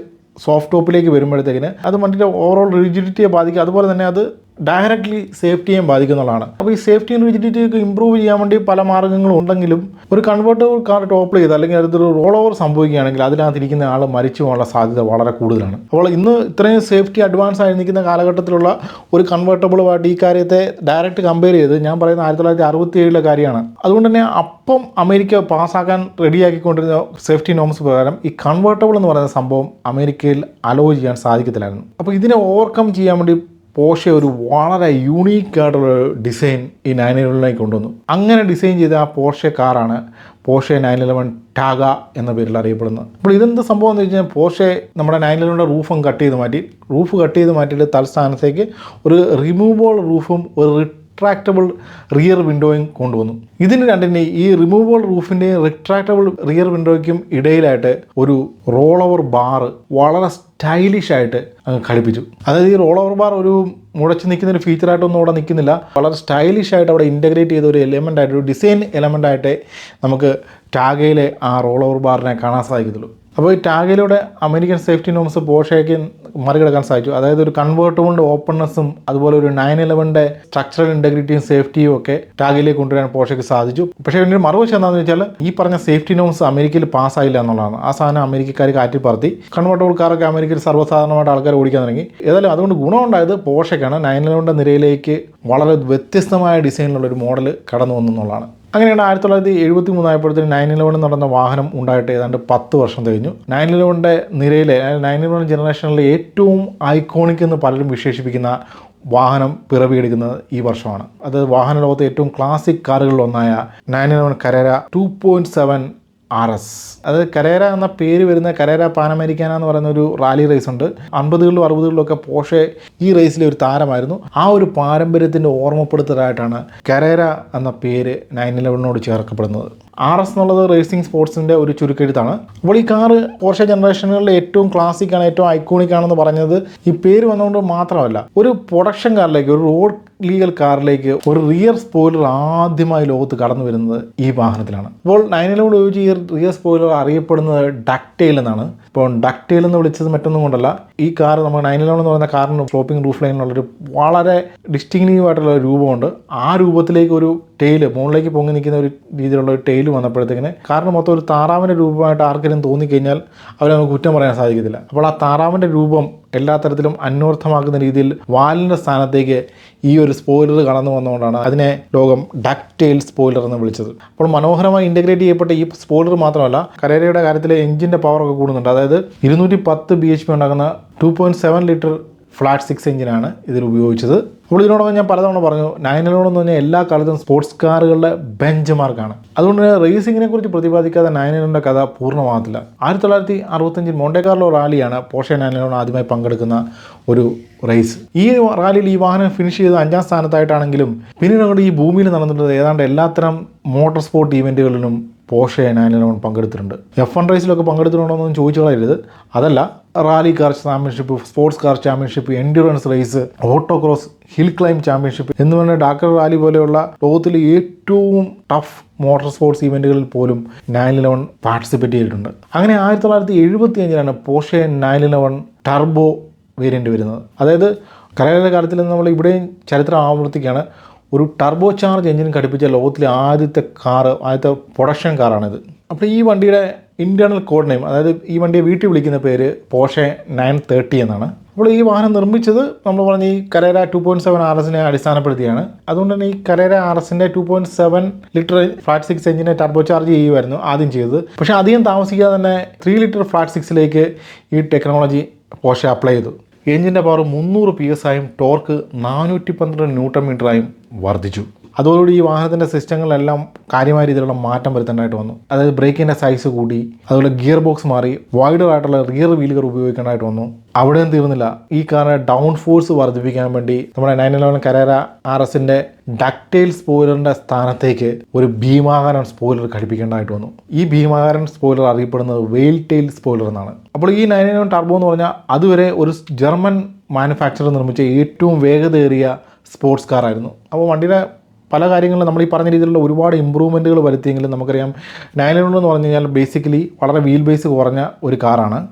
സോഫ്റ്റ് ടോപ്പിലേക്ക് വരുമ്പോഴത്തേക്കിന് അത് വണ്ടിയുടെ ഓവറോൾ റിജിഡിറ്റിയെ ബാധിക്കും. അതുപോലെ തന്നെ അത് ഡയറക്റ്റ്ലി സേഫ്റ്റിയെയും ബാധിക്കുന്നുള്ളതാണ് അപ്പോൾ ഈ സേഫ്റ്റി ആൻഡ് റിജിഡിറ്റി റിജിഡിറ്റിയൊക്കെ ഇമ്പ്രൂവ് ചെയ്യാൻ വേണ്ടി പല മാർഗങ്ങളും ഉണ്ടെങ്കിലും ഒരു കൺവേർട്ടബിൾ കാർ ടോപ്പ് ചെയ്ത് അല്ലെങ്കിൽ അതൊരു റോൾ ഓവർ സംഭവിക്കുകയാണെങ്കിൽ അതിനകത്തിരിക്കുന്ന ആൾ മരിച്ചു പോകാനുള്ള സാധ്യത വളരെ കൂടുതലാണ്. അപ്പോൾ ഇന്ന് ഇത്രയും സേഫ്റ്റി അഡ്വാൻസ് ആയി നിൽക്കുന്ന കാലഘട്ടത്തിലുള്ള ഒരു കൺവേർട്ടബിളുമായിട്ട് ഈ കാര്യത്തെ ഡയറക്റ്റ് കമ്പയർ ചെയ്ത് ഞാൻ പറയുന്ന ആയിരത്തി തൊള്ളായിരത്തി അറുപത്തി ഏഴിലെ കാര്യമാണ്. അതുകൊണ്ട് തന്നെ അപ്പം അമേരിക്ക പാസ്സാക്കാൻ റെഡിയാക്കിക്കൊണ്ടിരുന്ന സേഫ്റ്റി നോംസ് പ്രകാരം ഈ കൺവേർട്ടബിൾ എന്ന് പറയുന്ന സംഭവം അമേരിക്കയിൽ അലോ ചെയ്യാൻ സാധിക്കത്തില്ലായിരുന്നു. അപ്പോൾ ഇതിനെ ഓവർകം ചെയ്യാൻ വേണ്ടി പോഷെ ഒരു വളരെ യൂണീക്ക് ആയിട്ടുള്ള ഡിസൈൻ ഈ നയൻ ഇലവനിലേക്ക് കൊണ്ടുവന്നു. അങ്ങനെ ഡിസൈൻ ചെയ്ത ആ പോർഷെ കാറാണ് പോഷെ നയൻ ഇലവൻ ടാഗ എന്ന പേരിൽ അറിയപ്പെടുന്നത്. അപ്പോൾ ഇതെന്ത് സംഭവം എന്ന് വെച്ച് കഴിഞ്ഞാൽ പോർഷെ നമ്മുടെ നയൻ ഇലവന്റെ റൂഫും കട്ട് ചെയ്ത് മാറ്റി. റൂഫ് കട്ട് ചെയ്ത് മാറ്റിയിട്ട് തൽസ്ഥാനത്തേക്ക് ഒരു റിമൂവബിൾ റൂഫും ഒരു റിട്രാക്റ്റബിൾ റിയർ വിൻഡോയും കൊണ്ടുവന്നു. ഇതിന് രണ്ടിന്റെ ഈ റിമൂവബിൾ റൂഫിന്റെയും റിട്രാക്റ്റബിൾ റിയർ വിൻഡോയ്ക്കും ഇടയിലായിട്ട് ഒരു റോൾ ഓവർ ബാർ വളരെ സ്റ്റൈലിഷ് ആയിട്ട് ഘടിപ്പിച്ചു. അതായത് ഈ റോൾ ഓവർ ബാർ ഒരു മുടച്ച് നിൽക്കുന്ന ഒരു ഫീച്ചറായിട്ടൊന്നും അവിടെ നിൽക്കുന്നില്ല. വളരെ സ്റ്റൈലിഷ് ആയിട്ട് അവിടെ ഇന്റഗ്രേറ്റ് ചെയ്ത ഒരു എലമെന്റ് ആയിട്ട് ഒരു ഡിസൈൻ എലമെന്റ് ആയിട്ട് നമുക്ക് ടാഗയിലെ ആ റോൾ ഓവർ ബാറിനെ കാണാൻ സാധിക്കത്തുള്ളൂ. അപ്പോൾ ഈ ടാഗിലൂടെ അമേരിക്കൻ സേഫ്റ്റി നോംസ് പോഷയ്ക്ക് മറികടക്കാൻ സാധിച്ചു. അതായത് ഒരു കൺവേർട്ടബിളിന്റെ ഓപ്പൺനെസ്സും അതുപോലെ ഒരു നയൻ ഇലവന്റെ സ്ട്രക്ചറൽ ഇന്റഗ്രിറ്റിയും സേഫ്റ്റിയും ഒക്കെ ടാഗിലേക്ക് കൊണ്ടുവരാൻ പോഷയ്ക്ക് സാധിച്ചു. പക്ഷേ ഇതിന്റെ മറുവശം എന്താണെന്ന് വെച്ചാൽ ഈ പറഞ്ഞ സേഫ്റ്റി നോംസ് അമേരിക്കയിൽ പാസ്സായില്ല എന്നുള്ളതാണ്. ആ സാധനം അമേരിക്കക്കാർ കാറ്റി പറത്തി. കൺവേർട്ടബിൾ കാറൊക്കെ അമേരിക്കയിൽ സർവസാധാരണമായിട്ട് ആൾക്കാർ ഓടിക്കാൻ തുടങ്ങി. ഏതായാലും അതുകൊണ്ട് ഗുണമുണ്ടായത് പോഷയ്ക്കാണ്. നയൻ ഇലവന്റെ നിരയിലേക്ക് വളരെ വ്യത്യസ്തമായ ഡിസൈനിലുള്ള ഒരു മോഡൽ കടന്നു വന്നു എന്നുള്ളതാണ്. അങ്ങനെയാണ് ആയിരത്തി തൊള്ളായിരത്തി എഴുപത്തി മൂന്നായപ്പോഴത്തേന് നയൻ ഇലവൻ പറയുന്ന വാഹനം ഉണ്ടായിട്ട് ഏതാണ്ട് പത്ത് വർഷം കഴിഞ്ഞു നയൻ ഇലവന്റെ നിരയിലെ നയൻ ഇലവൻ ജനറേഷനിലെ ഏറ്റവും ഐക്കോണിക് എന്ന് പലരും വിശേഷിപ്പിക്കുന്ന വാഹനം പിറവിയെടുക്കുന്നത് ഈ വർഷമാണ്. അത് വാഹന ലോകത്തെ ഏറ്റവും ക്ലാസിക് കാറുകളിൽ ഒന്നായ nine eleven Carrera two point seven R S. അത് കരേര എന്ന പേര് വരുന്ന കരേര പാനമേരിക്കാന എന്ന് പറയുന്ന ഒരു റാലി റേസ് ഉണ്ട്. അൻപതുകളിലും അറുപതുകളിലും ഒക്കെ പോഷെ ഈ റേസിലെ ഒരു താരമായിരുന്നു. ആ ഒരു പാരമ്പര്യത്തിന്റെ ഓർമ്മപ്പെടുത്തലായിട്ടാണ് കരേര എന്ന പേര് നയൻ ഇലവനോട് ചേർക്കപ്പെടുന്നത്. ആർ എസ് എന്നുള്ളത് റേസിംഗ് സ്പോർട്സിന്റെ ഒരു ചുരുക്കെഴുത്താണ്. അപ്പോൾ ഈ കാറ് പോർഷ ജനറേഷനുകളിലെ ഏറ്റവും ക്ലാസിക് ആണ് ഏറ്റവും ഐക്കോണിക് ആണെന്ന് പറഞ്ഞത് ഈ പേര് വന്നുകൊണ്ട് മാത്രമല്ല ഒരു പ്രൊഡക്ഷൻ കാറിലേക്ക് ഒരു റോഡ് ലീഗൽ കാറിലേക്ക് ഒരു റിയർ സ്പോയിലർ ആദ്യമായി ലോകത്ത് കടന്നു വരുന്നത് ഈ വാഹനത്തിലാണ്. ഇപ്പോൾ നയനിലോട് ഉപയോഗിച്ച് ഈ റിയർ സ്പോയിലർ അറിയപ്പെടുന്നത് ഡക്ടെയിൽ എന്നാണ്. ഇപ്പോൾ ഡക്ടെയിൽ എന്ന് വിളിച്ചത് മറ്റൊന്നും കൊണ്ടല്ല. ഈ കാർ നമ്മൾ നയനിലോൺ എന്ന് പറയുന്ന കാറിന് ഫ്ലോപ്പിംഗ് റൂഫ് ലൈനിലുള്ളൊരു വളരെ ഡിസ്റ്റിങ്റ്റീവ് ആയിട്ടുള്ള രൂപമുണ്ട്. ആ രൂപത്തിലേക്ക് ഒരു ടെയിൽ മുകളിലേക്ക് പൊങ്ങി നിൽക്കുന്ന ഒരു രീതിയിലുള്ള ഒരു ടെയിൽ വന്നപ്പോഴത്തേക്കിന് കാരണം മൊത്തം ഒരു താറാവിന്റെ രൂപമായിട്ട് ആർക്കെങ്കിലും തോന്നിക്കഴിഞ്ഞാൽ അവരെ നമുക്ക് കുറ്റം പറയാൻ സാധിക്കത്തില്ല. അപ്പോൾ ആ താറാവിന്റെ രൂപം എല്ലാ തരത്തിലും അന്വർത്ഥമാക്കുന്ന രീതിയിൽ വാലിന്റെ സ്ഥാനത്തേക്ക് ഈ ഒരു സ്പോയിലർ കടന്നു വന്നുകൊണ്ടാണ് അതിനെ ലോകം ഡക്റ്റെയിൽ സ്പോയിലർ എന്ന് വിളിച്ചത്. അപ്പോൾ മനോഹരമായി ഇന്റഗ്രേറ്റ് ചെയ്യപ്പെട്ട ഈ സ്പോയിലർ മാത്രമല്ല കരേരയുടെ കാര്യത്തിൽ എഞ്ചിന്റെ പവറൊക്കെ കൂടുന്നുണ്ട്. അതായത് ഇരുന്നൂറ്റി പത്ത് ബി എച്ച് പി ഉണ്ടാക്കുന്ന two point seven litre flat six എഞ്ചിനാണ് ഇതിൽ ഉപയോഗിച്ചത്. അപ്പോൾ ഇതിനോടൊപ്പം ഞാൻ പലതവണ പറഞ്ഞു നയനിലോടെന്ന് പറഞ്ഞാൽ എല്ലാ കാലത്തും സ്പോർട്സ് കാറുകളുടെ ബെഞ്ച് മാർക്കാണ് അതുകൊണ്ട് തന്നെ റേസിങ്ങിനെ കുറിച്ച് പ്രതിപാദിക്കാതെ നയനിലോണിന്റെ കഥ പൂർണമാകത്തില്ല. ആയിരത്തി തൊള്ളായിരത്തി അറുപത്തഞ്ചിൽ മോണ്ടേക്കാർലോ റാലിയാണ് പോഷെ നയനിലോൺ ആദ്യമായി പങ്കെടുക്കുന്ന ഒരു റേസ് ഈ റാലിയിൽ ഈ വാഹനം ഫിനിഷ് ചെയ്ത് അഞ്ചാം സ്ഥാനത്തായിട്ടാണെങ്കിലും പിന്നീട് ഈ ഭൂമിയിൽ നടന്നിട്ടുള്ളത് ഏതാണ്ട് എല്ലാത്തരം മോട്ടോർ സ്പോർട്ട് ഈവന്റുകളിലും പോഷെ നയനിലോൺ പങ്കെടുത്തിട്ടുണ്ട്. എഫ് വൺ റേസിലൊക്കെ പങ്കെടുത്തിട്ടുണ്ടോ എന്നൊന്നും ചോദിച്ചു കളയരുത്. അതല്ല rally car championship sports car championship endurance race auto cross hill climb championship എന്ന് പറഞ്ഞ ഡാക്കർ റാലി പോലെയുള്ള ലോകത്തിലെ ഏറ്റവും ടഫ് മോട്ടോർ സ്പോർട്സ് ഇവന്റുകളിൽ പോലും നയൻ ഇലവൻ പാർട്ടിസിപ്പേറ്റ് ചെയ്തിട്ടുണ്ട്. അങ്ങനെ ആയിരത്തി തൊള്ളായിരത്തി എഴുപത്തി അഞ്ചിലാണ് Porsche nine eleven turbo variant വരുന്നത്. അതായത് കലകളുടെ കാലത്തിൽ നമ്മൾ ഇവിടെയും ചരിത്രം ആവർത്തിക്കുകയാണ്. ഒരു ടർബോ ചാർജ് എഞ്ചിൻ ഘടിപ്പിച്ച ലോകത്തിലെ ആദ്യത്തെ കാറ് ആദ്യത്തെ പ്രൊഡക്ഷൻ കാറാണിത് അപ്പോൾ ഈ വണ്ടിയുടെ ഇന്റേർണൽ കോഡ് നെയിം അതായത് ഈ വണ്ടിയെ വീട്ടിൽ വിളിക്കുന്ന പേര് പോഷെ നയൻ തേർട്ടി എന്നാണ്. അപ്പോൾ ഈ വാഹനം നിർമ്മിച്ചത് നമ്മൾ പറഞ്ഞ ഈ Carrera two point seven R എസിനെ അടിസ്ഥാനപ്പെടുത്തിയാണ്. അതുകൊണ്ട് തന്നെ ഈ കരേര ആർ എസിന്റെ two point seven litre flat six എഞ്ചിനെ turbo charge ചെയ്യുമായിരുന്നു ആദ്യം ചെയ്തത്. പക്ഷേ അധികം താമസിക്കാതെ തന്നെ ത്രീ ലിറ്റർ ഫ്ലാറ്റ് സിക്സിലേക്ക് ഈ ടെക്നോളജി പോഷെ അപ്ലൈ ചെയ്തു. എഞ്ചിന്റെ പവർ മുന്നൂറ് പി എസ് ആയും ടോർക്ക് നാനൂറ്റി പന്ത്രണ്ട് ന്യൂട്ടൺ മീറ്ററായും വർദ്ധിച്ചു. അതോടുകൂടി ഈ വാഹനത്തിന്റെ സിസ്റ്റങ്ങളിലെല്ലാം കാര്യമായ രീതിയിലുള്ള മാറ്റം വരുത്തേണ്ടതായിട്ട് വന്നു. അതായത് ബ്രേക്കിന്റെ സൈസ് കൂടി അതുപോലെ ഗിയർ ബോക്സ് മാറി വൈഡർ ആയിട്ടുള്ള റിയർ വീലുകൾ ഉപയോഗിക്കേണ്ടതായിട്ട് വന്നു. അവിടെയും തീർന്നില്ല ഈ കാറിന് ഡൗൺ ഫോഴ്സ് വർദ്ധിപ്പിക്കാൻ വേണ്ടി നമ്മുടെ നയൻ ഇലവൻ കരേര ആർ എസിന്റെ ഡക്റ്റൈൽ സ്പോയിലറിന്റെ സ്ഥാനത്തേക്ക് ഒരു ഭീമാകാരൻ സ്പോയിലർ ഘടിപ്പിക്കേണ്ടതായിട്ട് വന്നു. ഈ ഭീമാകാരൻ സ്പോയിലർ അറിയപ്പെടുന്നത് വെയിൽ ടെയിൽ സ്പോയിലർ എന്നാണ്. അപ്പോൾ ഈ നയൻ ഇലവൻ ടർബോ എന്ന് പറഞ്ഞാൽ അതുവരെ ഒരു ജർമ്മൻ മാനുഫാക്ചറർ നിർമ്മിച്ച ഏറ്റവും വേഗതയേറിയ സ്പോർട്സ് കാറായിരുന്നു അപ്പോൾ വണ്ടിയുടെ പല കാര്യങ്ങളിലും നമ്മൾ ഈ പറഞ്ഞ രീതിയിലുള്ള ഒരുപാട് ഇമ്പ്രൂവ്മെന്റുകൾ വരുത്തിയെങ്കിലും നമുക്കറിയാം നയൻ എന്ന് പറഞ്ഞു കഴിഞ്ഞാൽ ബേസിക്കലി വളരെ വീൽ ബേസ് കുറഞ്ഞ ഒരു കാറാണ്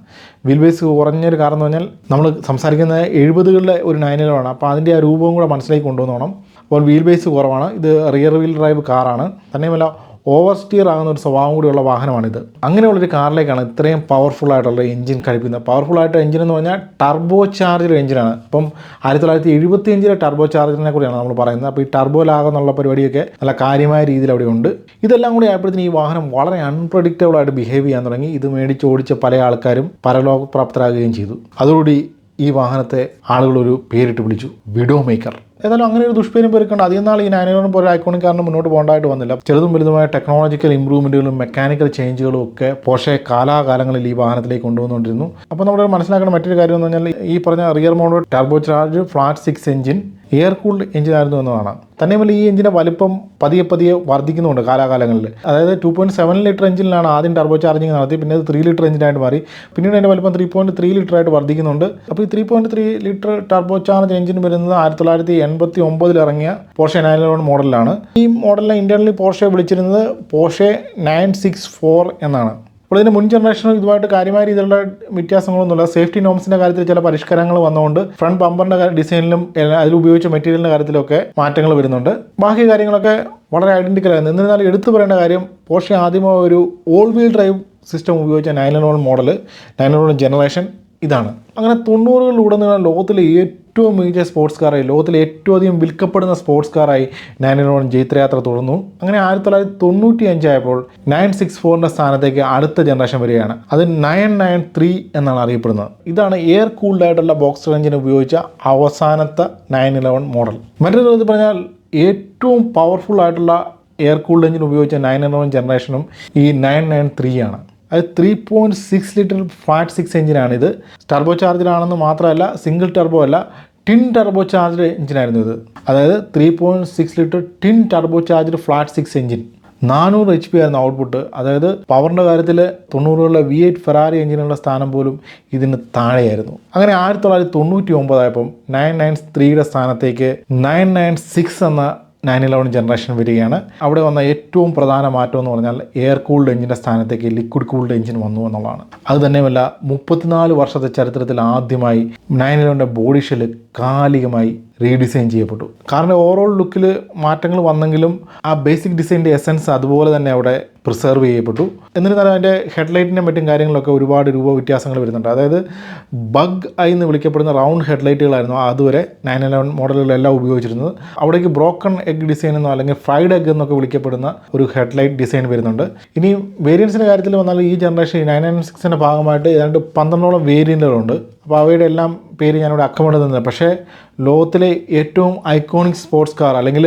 വീൽ ബേസ് കുറഞ്ഞൊരു കാർ എന്ന് പറഞ്ഞാൽ നമ്മൾ സംസാരിക്കുന്നത് എഴുപതുകളിലെ ഒരു നയനിലാണ് അപ്പോൾ അതിന്റെ ആ രൂപവും കൂടെ മനസ്സിലേക്ക് കൊണ്ടുവന്നോണം. അപ്പോൾ വീൽ ബേസ് കുറവാണ്. ഇത് റിയർ വീൽ ഡ്രൈവ് കാറാണ് തന്നെയുമല്ല ഓവർ സ്റ്റിയർ ആകുന്ന ഒരു സ്വഭാവം കൂടിയുള്ള വാഹനമാണിത്. അങ്ങനെയുള്ളൊരു കാറിലേക്കാണ് ഇത്രയും പവർഫുൾ ആയിട്ടുള്ള എഞ്ചിൻ ഘടിപ്പിക്കുന്നത്. പവർഫുൾ ആയിട്ട് എഞ്ചിൻ എന്ന് പറഞ്ഞാൽ ടർബോ ചാർജർ എഞ്ചിനാണ് അപ്പം ആയിരത്തി തൊള്ളായിരത്തി എഴുപത്തി അഞ്ചിലെ ടർബോ ചാർജറിനെ കൂടിയാണ് നമ്മൾ പറയുന്നത്. അപ്പോൾ ഈ ടർബോ ലാഗെന്നുള്ള പരിപാടിയൊക്കെ നല്ല കാര്യമായ രീതിയിൽ അവിടെ ഉണ്ട്. ഇതെല്ലാം കൂടി ആയപ്പോഴത്തേന് ഈ വാഹനം വളരെ അൺപ്രഡിക്റ്റബിൾ ആയിട്ട് ബിഹേവ് ചെയ്യാൻ തുടങ്ങി. ഇത് മേടിച്ച് ഓടിച്ച പല ആൾക്കാരും പരലോകപ്രാപ്തരാകുകയും ചെയ്തു. അതോടുകൂടി ഈ വാഹനത്തെ ആളുകളൊരു പേരിട്ട് വിളിച്ചു. വിഡോ മേക്കർ ഏതായാലും അങ്ങനെ ഒരു ദുഷ്പേരും പേർക്കുണ്ട് അധികം നാൾ ഈ നയനോടും പോലെ ഐക്കോണിക് കാറിന് മുന്നോട്ട് പോകേണ്ടതായിട്ട് വന്നില്ല. ചെറുതും വലുതുമായ ടെക്നോളജിക്കൽ ഇമ്പ്രൂവ്മെന്റുകളും മെക്കാനിക്കൽ ചേഞ്ചുകളും ഒക്കെ പോഷെ കാലാകാലങ്ങളിൽ ഈ വാഹനത്തിലേക്ക് കൊണ്ടുവന്നുകൊണ്ടിരുന്നു. അപ്പോൾ നമ്മൾ മനസ്സിലാക്കേണ്ട മറ്റൊരു കാര്യം എന്ന് പറഞ്ഞാൽ ഈ പറഞ്ഞ rear model turbo charge flat six engine air cooled engine ആയിരുന്നു എന്നതാണ്. തന്നെയുമല്ല ഈ എഞ്ചിന്റെ വലിപ്പം പതിയെ പതിയെ വർദ്ധിക്കുന്നുണ്ട് കാലാകാലങ്ങളിൽ. അതായത് ടു പോയിന്റ് സെവൻ ലിറ്റർ എഞ്ചിനിലാണ് ആദ്യം ടർബോ ചാർജിങ് നടത്തി പിന്നെ അത് ത്രീ ലിറ്റർ എഞ്ചിനായിട്ട് മാറി. പിന്നീട് അതിന്റെ വലിപ്പം ത്രീ പോയിന്റ് ത്രീ ലിറ്റർ ആയിട്ട് വർദ്ധിക്കുന്നുണ്ട്. അപ്പോൾ ഈ three point three litre turbo charge engine വരുന്നത് ആയിരത്തി തൊള്ളായിരത്തി എൺപത്തി ഒമ്പതിൽ ഇറങ്ങിയ പോഷെ നയൻ ഇലവൻ മോഡലാണ് ഈ മോഡലിനെ ഇന്റർണലി പോഷെ വിളിച്ചിരുന്നത് പോഷെ നയൻ സിക്സ് ഫോർ എന്നാണ്. അപ്പോൾ ഇതിന് മുൻ ജനറേഷനും ഇതുമായിട്ട് കാര്യമായ രീതിയിലുള്ള വ്യത്യാസങ്ങളൊന്നുമില്ല. സേഫ്റ്റി നോംസിന്റെ കാര്യത്തിൽ ചില പരിഷ്കാരങ്ങൾ വന്നുകൊണ്ട് ഫ്രണ്ട് ബമ്പറിന്റെ ഡിസൈനിലും അതിൽ ഉപയോഗിച്ച മെറ്റീരിയലിന്റെ കാര്യത്തിലൊക്കെ മാറ്റങ്ങൾ വരുന്നുണ്ട്. ബാക്കി കാര്യങ്ങളൊക്കെ വളരെ ഐഡന്റിക്കൽ ആയിരുന്നു. എന്നിരുന്നാലും എടുത്തു പറയേണ്ട കാര്യം പോഷൻ ആദ്യമായി ഒരു ഓൾ വീൽ ഡ്രൈവ് സിസ്റ്റം ഉപയോഗിച്ച nine one model nine one generation ഇതാണ്. അങ്ങനെ തൊണ്ണൂറുകളിലൂടെ ലോകത്തിലെ ഏറ്റവും മികച്ച സ്പോർട്സ് കാറായി ലോകത്തിലെ ഏറ്റവും അധികം വിൽക്കപ്പെടുന്ന സ്പോർട്സ് കാറായി നയൻ വൺ ജൈത്രയാത്ര തുടർന്നു. അങ്ങനെ ആയിരത്തി തൊള്ളായിരത്തി തൊണ്ണൂറ്റി അഞ്ചായപ്പോൾ നയൻ സിക്സ് ഫോറിന്റെ സ്ഥാനത്തേക്ക് അടുത്ത ജനറേഷൻ വരികയാണ്. അത് നയൻ നയൻ ത്രീ എന്നാണ് അറിയപ്പെടുന്നത്. ഇതാണ് എയർ കൂൾഡ് ആയിട്ടുള്ള ബോക്സർ എഞ്ചിൻ ഉപയോഗിച്ച അവസാനത്തെ നയൻ ഇലവൻ മോഡൽ മറ്റൊരു വിധത്തിൽ പറഞ്ഞാൽ ഏറ്റവും പവർഫുൾ ആയിട്ടുള്ള എയർ കൂൾഡ് എഞ്ചിൻ ഉപയോഗിച്ച നയൻ ഇലവൻ ജനറേഷനും ഈ നയൻ നയൻ ത്രീ ആണ്. അത് three point six litre flat six എഞ്ചിനാണിത് turbo ചാർജറാണെന്ന് മാത്രമല്ല സിംഗിൾ ടർബോ അല്ല ടിൻ ടർബോ ചാർജ് എഞ്ചിനായിരുന്നു ഇത്. അതായത് three point six litre twin turbo charge flat six engine നാനൂറ് എച്ച് പി ആയിരുന്നു ഔട്ട്പുട്ട് അതായത് പവറിന്റെ കാര്യത്തിൽ തൊണ്ണൂറുകളിലെ വി എയ്റ്റ് ഫെറാറി എഞ്ചിനുള്ള സ്ഥാനം പോലും ഇതിന് താഴെയായിരുന്നു. അങ്ങനെ ആയിരത്തി തൊള്ളായിരത്തി തൊണ്ണൂറ്റി ഒമ്പതായപ്പം നയൻ നയൻ ത്രീയുടെ സ്ഥാനത്തേക്ക് നയൻ നയൻ സിക്സ് എന്ന നയൻ ഇലവൻ ജനറേഷൻ വരികയാണ്. അവിടെ വന്ന ഏറ്റവും പ്രധാന മാറ്റം എന്ന് പറഞ്ഞാൽ എയർ കൂൾഡ് എഞ്ചിന്റെ സ്ഥാനത്തേക്ക് ലിക്വിഡ് കൂൾഡ് എഞ്ചിൻ വന്നു എന്നുള്ളതാണ്. അത് തന്നെയുമല്ല മുപ്പത്തിനാല് വർഷത്തെ ചരിത്രത്തിൽ ആദ്യമായി നയൻ ഇലവന്റെ ബോഡി ഷെല്ല് കാലികമായി റീഡിസൈൻ ചെയ്യപ്പെട്ടു. കാരണം ഓവറോൾ ലുക്കിൽ മാറ്റങ്ങൾ വന്നെങ്കിലും ആ ബേസിക് ഡിസൈന്റെ എസൻസ് അതുപോലെ തന്നെ അവിടെ പ്രിസർവ് ചെയ്യപ്പെട്ടു. എന്നിരുന്നാലും അതിന്റെ ഹെഡ്ലൈറ്റിന്റെ മറ്റും കാര്യങ്ങളൊക്കെ ഒരുപാട് രൂപ വ്യത്യാസങ്ങൾ വരുന്നുണ്ട്. അതായത് ബഗ് ഐ എന്ന് വിളിക്കപ്പെടുന്ന റൗണ്ട് ഹെഡ്ലൈറ്റുകളായിരുന്നു അതുവരെ നയൻ ഇലവൻ മോഡലുകളെല്ലാം ഉപയോഗിച്ചിരുന്നത്. അവിടേക്ക് ബ്രോക്കൺ എഗ് ഡിസൈൻ എന്നോ അല്ലെങ്കിൽ ഫ്രൈഡ് എഗ് എന്നൊക്കെ വിളിക്കപ്പെടുന്ന ഒരു ഹെഡ്ലൈറ്റ് ഡിസൈൻ വരുന്നുണ്ട്. ഇനി വേരിയൻസിന്റെ കാര്യത്തിൽ വന്നാൽ ഈ ജനറേഷൻ നയൻ നയൻ സിക്സിന്റെ ഭാഗമായിട്ട് ഏതാണ്ട് പന്ത്രണ്ടോളം വേരിയന്റുകളുണ്ട് അപ്പോൾ അവയുടെ എല്ലാം പേര് ഞാനിവിടെ അക്കമിടുന്നത്. പക്ഷേ ലോകത്തിലെ ഏറ്റവും ഐക്കോണിക് സ്പോർട്സ് കാർ അല്ലെങ്കിൽ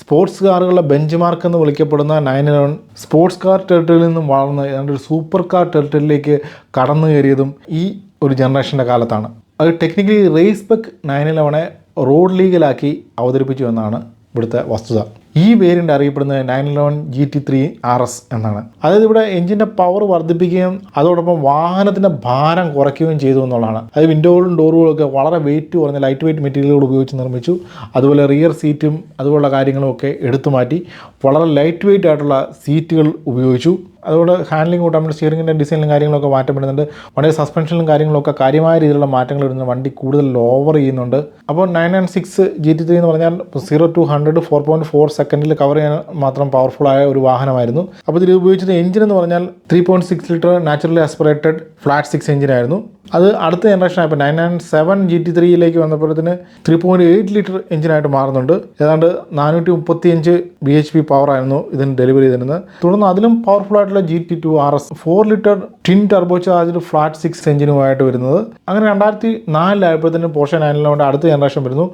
സ്പോർട്സ് കാറുകളുടെ ബെഞ്ച് മാർക്ക് എന്ന് വിളിക്കപ്പെടുന്ന നയൻ ഇലവൻ സ്പോർട്സ് കാർ ടെറിട്ടറിയിൽ നിന്നും വളർന്ന് ഏതാണ്ട് ഒരു സൂപ്പർ കാർ ടെറിട്ടറിയിലേക്ക് കടന്നു കയറിയതും ഈ ഒരു ജനറേഷന്റെ കാലത്താണ്. അത് ടെക്നിക്കലി റേസ് ബെക്ക് നയൻ ഇലവനെ റോഡ് ലീഗലാക്കി അവതരിപ്പിച്ചു എന്നാണ് ഇവിടുത്തെ വസ്തുത. ഈ വേരിയന്റ് അറിയപ്പെടുന്നത് nine eleven G T three R S എന്നാണ്. അതായത് ഇവിടെ എഞ്ചിന്റെ പവർ വർദ്ധിപ്പിക്കുകയും അതോടൊപ്പം വാഹനത്തിന്റെ ഭാരം കുറയ്ക്കുകയും ചെയ്തു എന്നുള്ളതാണ്. അതായത് വിൻഡോകളും ഡോറുകളും ഒക്കെ വളരെ വെയിറ്റ് കുറഞ്ഞ ലൈറ്റ് വെയിറ്റ് മെറ്റീരിയലുകൾ ഉപയോഗിച്ച് നിർമ്മിച്ചു. അതുപോലെ റിയർ സീറ്റും അതുപോലുള്ള കാര്യങ്ങളും ഒക്കെ എടുത്തു മാറ്റി വളരെ ലൈറ്റ് വെയിറ്റ് ആയിട്ടുള്ള സീറ്റുകൾ ഉപയോഗിച്ചു. അതുകൊണ്ട് ഹാൻഡിലിംഗ് കൂട്ടാൻ വേണ്ടി സ്റ്റിയറിംഗിന്റെ ഡിസൈനിലും കാര്യങ്ങളൊക്കെ മാറ്റപ്പെടുന്നുണ്ട്. വണ്ടി സസ്പെൻഷനിലും കാര്യങ്ങളൊക്കെ കാര്യമായ രീതിയിലുള്ള മാറ്റങ്ങൾ വരുന്നുണ്ട്. വണ്ടി കൂടുതൽ ലോവർ ചെയ്യുന്നുണ്ട്. അപ്പോൾ nine nine six G T three എന്ന് പറഞ്ഞാൽ zero to hundred four point four സെക്കൻഡിൽ കവർ ചെയ്യാൻ മാത്രം പവർഫുൾ ആയ ഒരു വാഹനമായിരുന്നു. അപ്പോൾ ഇതിൽ ഉപയോഗിച്ചത് എഞ്ചിൻ എന്ന് പറഞ്ഞാൽ three point six litre naturally aspirated flat six എഞ്ചിനായിരുന്നു അത് അടുത്ത ജനറേഷൻ ആയപ്പോൾ nine nine seven G T ത്രീയിലേക്ക് വന്നപ്പോഴത്തേന് ത്രീ പോയിന്റ് എയ്റ്റ് ലിറ്റർ എഞ്ചിനായിട്ട് മാറുന്നുണ്ട്. ഏതാണ്ട് നാനൂറ്റി മുപ്പത്തി അഞ്ച് ബി എച്ച് പി പവർ ആയിരുന്നു ഇതിന് ഡെലിവറി ചെയ്തിരുന്നത്. തുടർന്ന് അതിലും പവർഫുൾ ആയിട്ടുള്ള ആയിട്ടുള്ള G T two R S four litre twin turbo charged flat six എഞ്ചിനുമായിട്ട് വരുന്നത്. അങ്ങനെ രണ്ടായിരത്തി നാലിലായപ്പോഴത്തേനും പോർഷൻ നയനിലോണ്ട് അടുത്ത ജനറേഷൻ വരുന്നു.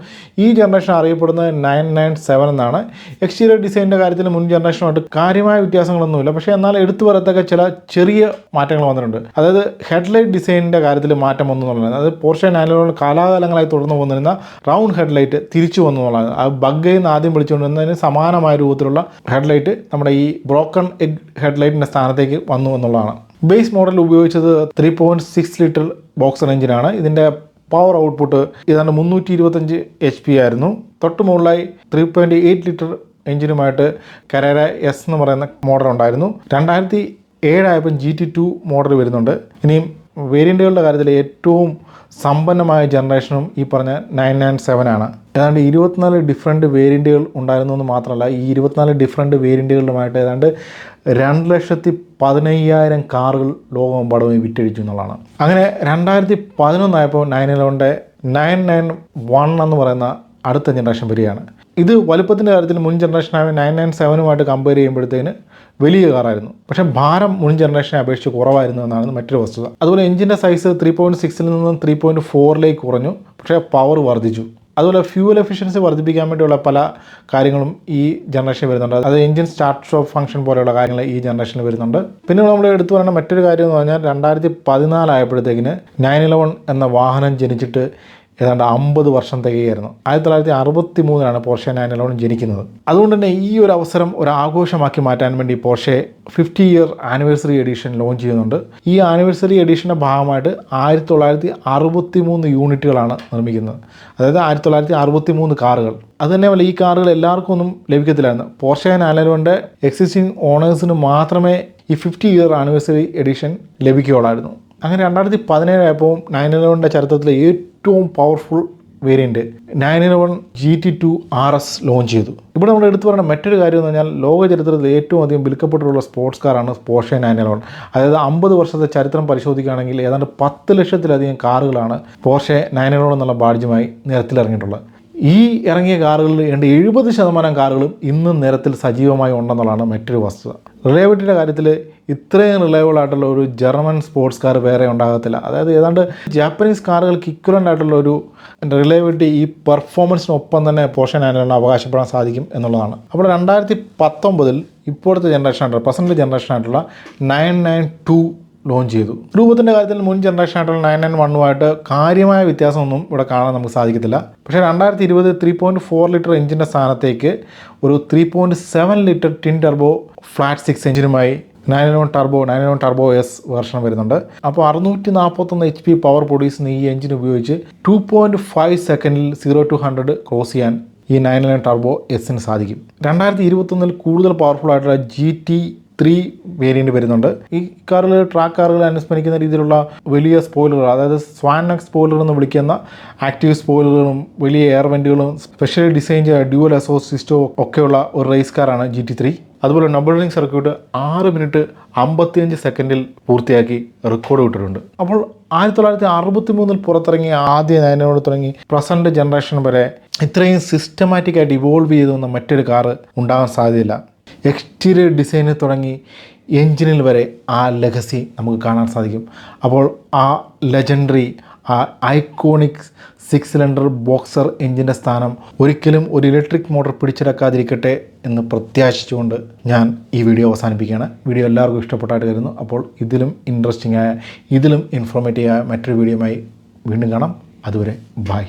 ഈ ജനറേഷൻ അറിയപ്പെടുന്നത് നയൻ നയൻ സെവൻ എന്നാണ്. എക്സ്റ്റീരിയർ ഡിസൈനിന്റെ കാര്യത്തിൽ മുൻ ജനറേഷനുമായിട്ട് കാര്യമായ വ്യത്യാസങ്ങളൊന്നുമില്ല. പക്ഷേ എന്നാൽ എടുത്തു പറയത്തക്ക ചില ചെറിയ മാറ്റങ്ങൾ വന്നിട്ടുണ്ട്. അതായത് ഹെഡ്ലൈറ്റ് ഡിസൈനിന്റെ കാര്യത്തിൽ മാറ്റം വന്നു എന്നുള്ളത് അതായത് പോർഷൻ നയനിലോണ്ട് കാലാകാലങ്ങളായി തുടർന്ന് വന്നിരുന്ന റൗണ്ട് ഹെഡ്ലൈറ്റ് തിരിച്ചു വന്നു എന്നുള്ളതാണ്. അത് ബഗ്ഗയിൽ നിന്ന് ആദ്യം വിളിച്ചുകൊണ്ടിരുന്നതിന് സമാനമായ രൂപത്തിലുള്ള ഹെഡ്ലൈറ്റ് നമ്മുടെ ഈ ബ്രോക്കൺ എഗ് ഹെഡ്ലൈറ്റിന്റെ സ്ഥാനത്തേക്ക് വന്നു എന്നുള്ളതാണ്. ബേസ് മോഡൽ ഉപയോഗിച്ചത് three point six litre boxer എഞ്ചിനാണ് ഇതിന്റെ പവർ ഔട്ട്പുട്ട് ഏതാണ്ട് മുന്നൂറ്റി ഇരുപത്തഞ്ച് എച്ച് പി ആയിരുന്നു. തൊട്ട് മുകളിലായി ത്രീ പോയിന്റ് എയ്റ്റ് ലിറ്റർ എഞ്ചിനുമായിട്ട് കരേര എസ് എന്ന് പറയുന്ന മോഡൽ ഉണ്ടായിരുന്നു. രണ്ടായിരത്തി ഏഴായപ്പം ജി ടി ടു മോഡൽ വരുന്നുണ്ട്. ഇനിയും വേരിയന്റുകളുടെ കാര്യത്തിൽ ഏറ്റവും സമ്പന്നമായ ജനറേഷനും ഈ പറഞ്ഞ നയൻ നയൻ സെവൻ ആണ്. ഏതാണ്ട് ഇരുപത്തിനാല് ഡിഫറെന്റ് വേരിയന്റുകൾ ഉണ്ടായിരുന്നു എന്ന് മാത്രമല്ല ഈ ഇരുപത്തിനാല് ഡിഫറെന്റ് വേരിയന്റുകളുമായിട്ട് ഏതാണ്ട് രണ്ട് ലക്ഷത്തി പതിനയ്യായിരം കാറുകൾ ലോകമെമ്പാടും വിറ്റഴിച്ചു എന്നുള്ളതാണ്. അങ്ങനെ രണ്ടായിരത്തി പതിനൊന്നായപ്പോൾ നയൻ ഇലവന്റെ നയൻ നയൻ വൺ എന്ന് പറയുന്ന അടുത്ത ജനറേഷൻ വരികയാണ്. ഇത് വലുപ്പത്തിന്റെ കാര്യത്തിൽ മുൻ ജനറേഷനായ നയൻ നയൻ സെവനുമായിട്ട് കമ്പയർ ചെയ്യുമ്പോഴത്തേന് വലിയ കാറായിരുന്നു പക്ഷേ ഭാരം മുൻ ജനറേഷനെ അപേക്ഷിച്ച് കുറവായിരുന്നു എന്നാണ് മറ്റൊരു വസ്തുത. അതുപോലെ എഞ്ചിന്റെ സൈസ് ത്രീ പോയിന്റ് സിക്സിൽ നിന്നും ത്രീ പോയിന്റ് ഫോറിലേക്ക് കുറഞ്ഞു. പക്ഷേ പവർ വർദ്ധിച്ചു. അതുപോലെ ഫ്യൂവൽ എഫിഷ്യൻസി വർദ്ധിപ്പിക്കാൻ വേണ്ടിയുള്ള പല കാര്യങ്ങളും ഈ ജനറേഷനിൽ വരുന്നുണ്ട്. അത് എഞ്ചിൻ സ്റ്റാർട്ട് സ്റ്റോപ്പ് ഫംഗ്ഷൻ പോലെയുള്ള കാര്യങ്ങൾ ഈ ജനറേഷനിൽ വരുന്നുണ്ട്. പിന്നെ നമ്മൾ എടുത്തു പറയുന്ന മറ്റൊരു കാര്യം എന്ന് പറഞ്ഞാൽ രണ്ടായിരത്തി പതിനാലായപ്പോഴത്തേക്കിന് നയൻ ഇലവൺ എന്ന വാഹനം ജനിച്ചിട്ട് ഏതാണ്ട് അമ്പത് വർഷം തികയായിരുന്നു. ആയിരത്തി തൊള്ളായിരത്തി അറുപത്തി മൂന്നിലാണ് പോർഷെ നയൻ ഇലവൺ ജനിക്കുന്നത്. അതുകൊണ്ട് തന്നെ ഈ ഒരു അവസരം ഒരു ആഘോഷമാക്കി മാറ്റാൻ വേണ്ടി Porsche fifty year anniversary edition launch ചെയ്യുന്നുണ്ട്. ഈ ആനിവേഴ്സറി എഡിഷന്റെ ഭാഗമായിട്ട് ആയിരത്തി തൊള്ളായിരത്തി അറുപത്തി മൂന്ന് യൂണിറ്റുകളാണ് നിർമ്മിക്കുന്നത്. അതായത് ആയിരത്തി തൊള്ളായിരത്തി അറുപത്തി മൂന്ന് കാറുകൾ. അത് തന്നെയല്ല ഈ കാറുകൾ എല്ലാവർക്കും ഒന്നും ലഭിക്കത്തില്ലായിരുന്നു. പോർഷെ നാലലോന്റെ എക്സിസ്റ്റിംഗ് ഓണേഴ്സിന് മാത്രമേ ഈ ഫിഫ്റ്റി ഇയർ ആനിവേഴ്സറി എഡിഷൻ ലഭിക്കുകയുള്ളായിരുന്നു. അങ്ങനെ രണ്ടായിരത്തി പതിനേഴായപ്പോൾ നയൻ ഇലവന്റെ ചരിത്രത്തിലെ ഏറ്റവും powerful variant nine eleven G T two R S launch ചെയ്തു. ഇവിടെ നമ്മൾ എടുത്തു പറയുന്ന മറ്റൊരു കാര്യം എന്ന് പറഞ്ഞാൽ ലോക ചരിത്രത്തിൽ ഏറ്റവും അധികം വിൽക്കപ്പെട്ടിട്ടുള്ള സ്പോർട്സ് കാറാണ് പോർഷെ നയൻ ഇലവൺ അതായത് അമ്പത് വർഷത്തെ ചരിത്രം പരിശോധിക്കുകയാണെങ്കിൽ ഏതാണ്ട് പത്ത് ലക്ഷത്തിലധികം കാറുകളാണ് പോർഷെ നയൻ ഇലവൺ എന്നുള്ള ബാഡ്ജുമായി നിരത്തിലിറങ്ങിയിട്ടുള്ളത്. ഈ ഇറങ്ങിയ കാറുകളിൽ ഏതാണ്ട് എഴുപത് ശതമാനം കാറുകളും ഇന്നും നിരത്തിൽ സജീവമായി ഉണ്ടെന്നുള്ളതാണ് മറ്റൊരു വസ്തുത. റിലയബിലിറ്റിയുടെ കാര്യത്തിൽ ഇത്രയും റിലയബിൾ ആയിട്ടുള്ള ഒരു ജർമ്മൻ സ്പോർട്സ് കാർ വേറെ ഉണ്ടാകത്തില്ല. അതായത് ഏതാണ്ട് ജാപ്പനീസ് കാറുകൾക്ക് ഇക്വലന്റ് ആയിട്ടുള്ള ഒരു റിലയബിലിറ്റി ഈ പെർഫോമൻസിനൊപ്പം തന്നെ പോഷൻ ആനുള്ള അവകാശപ്പെടാൻ സാധിക്കും എന്നുള്ളതാണ്. അപ്പോൾ രണ്ടായിരത്തി പത്തൊമ്പതിൽ ഇപ്പോഴത്തെ ജനറേഷൻ ആയിട്ടുള്ള പ്രസന്റ് ജനറേഷൻ ആയിട്ടുള്ള നയൻ നയൻ ടു ലോഞ്ച് ചെയ്തു. രൂപത്തിന്റെ കാര്യത്തിൽ മുൻ ജനറേഷൻ ആയിട്ടുള്ള നയൻ നയൻ വണ്ണുമായിട്ട് കാര്യമായ വ്യത്യാസമൊന്നും ഇവിടെ കാണാൻ നമുക്ക് സാധിക്കത്തില്ല. പക്ഷേ രണ്ടായിരത്തി ഇരുപത് ത്രീ പോയിന്റ് ഫോർ ലിറ്റർ എഞ്ചിന്റെ സ്ഥാനത്തേക്ക് ഒരു three point seven litre twin turbo flat six എഞ്ചിനുമായി nine one turbo nine one turbo S version വരുന്നുണ്ട്. അപ്പോൾ അറുന്നൂറ്റി നാൽപ്പത്തൊന്ന് എച്ച് പി പവർ പ്രൊഡ്യൂസ് ഈ എഞ്ചിൻ ഉപയോഗിച്ച് ടു പോയിന്റ് ഫൈവ് സെക്കൻഡിൽ സീറോ ടു ഹൺഡ്രഡ് ക്രോസ് ചെയ്യാൻ ഈ നയൻ നയൻ ടർബോ എസിന് സാധിക്കും. രണ്ടായിരത്തി ഇരുപത്തൊന്നിൽ കൂടുതൽ പവർഫുൾ ആയിട്ടുള്ള ജി ടി ത്രീ വേരിയന്റ് വരുന്നുണ്ട്. ഈ കാറുകൾ ട്രാക്ക് കാറുകൾ അനുസ്മരിക്കുന്ന രീതിയിലുള്ള വലിയ സ്പോയിലറുകൾ അതായത് സ്വാനക് സ്പോയിലർ എന്ന് വിളിക്കുന്ന ആക്റ്റീവ് സ്പോയിലറുകളും വലിയ എയർ വെന്റുകളും സ്പെഷ്യലി ഡിസൈൻ ചെയ്ത ഡ്യുവൽ അസോസ് സിസ്റ്റവും ഒക്കെയുള്ള ഒരു റേസ് കാറാണ് ജി ടി ത്രീ അതുപോലെ നബിളിംഗ് സർക്യൂട്ട് ആറ് മിനിറ്റ് അമ്പത്തിയഞ്ച് സെക്കൻഡിൽ പൂർത്തിയാക്കി റെക്കോർഡ് വിട്ടിട്ടുണ്ട് അപ്പോൾ ആയിരത്തി തൊള്ളായിരത്തി അറുപത്തി മൂന്നിൽ പുറത്തിറങ്ങിയ ആദ്യ നയനോട് തുടങ്ങി പ്രസന്റ് ജനറേഷൻ വരെ ഇത്രയും സിസ്റ്റമാറ്റിക്കായിട്ട് ഇവോൾവ് ചെയ്തു വന്ന മറ്റൊരു കാറ് ഉണ്ടാകാൻ സാധ്യതയില്ല. എക്സ്റ്റീരിയർ ഡിസൈനിൽ തുടങ്ങി എൻജിനിൽ വരെ ആ ലെഗസി നമുക്ക് കാണാൻ സാധിക്കും. അപ്പോൾ ആ ലെജൻഡറി ആ ഐക്കോണിക് സിക്സ് സിലിണ്ടർ ബോക്സർ എഞ്ചിന്റെ സ്ഥാനം ഒരിക്കലും ഒരു ഇലക്ട്രിക് മോട്ടോർ പിടിച്ചെടുക്കാതിരിക്കട്ടെ എന്ന് പ്രത്യാശിച്ചുകൊണ്ട് ഞാൻ ഈ വീഡിയോ അവസാനിപ്പിക്കുകയാണ്. വീഡിയോ എല്ലാവർക്കും ഇഷ്ടപ്പെട്ടായിട്ട് കരുതുന്നു. അപ്പോൾ ഇതിലും ഇൻട്രസ്റ്റിംഗ് ആയ ഇതിലും ഇൻഫോർമേറ്റീവ് ആയ മറ്റൊരു വീഡിയോയുമായി വീണ്ടും കാണാം. അതുവരെ ബൈ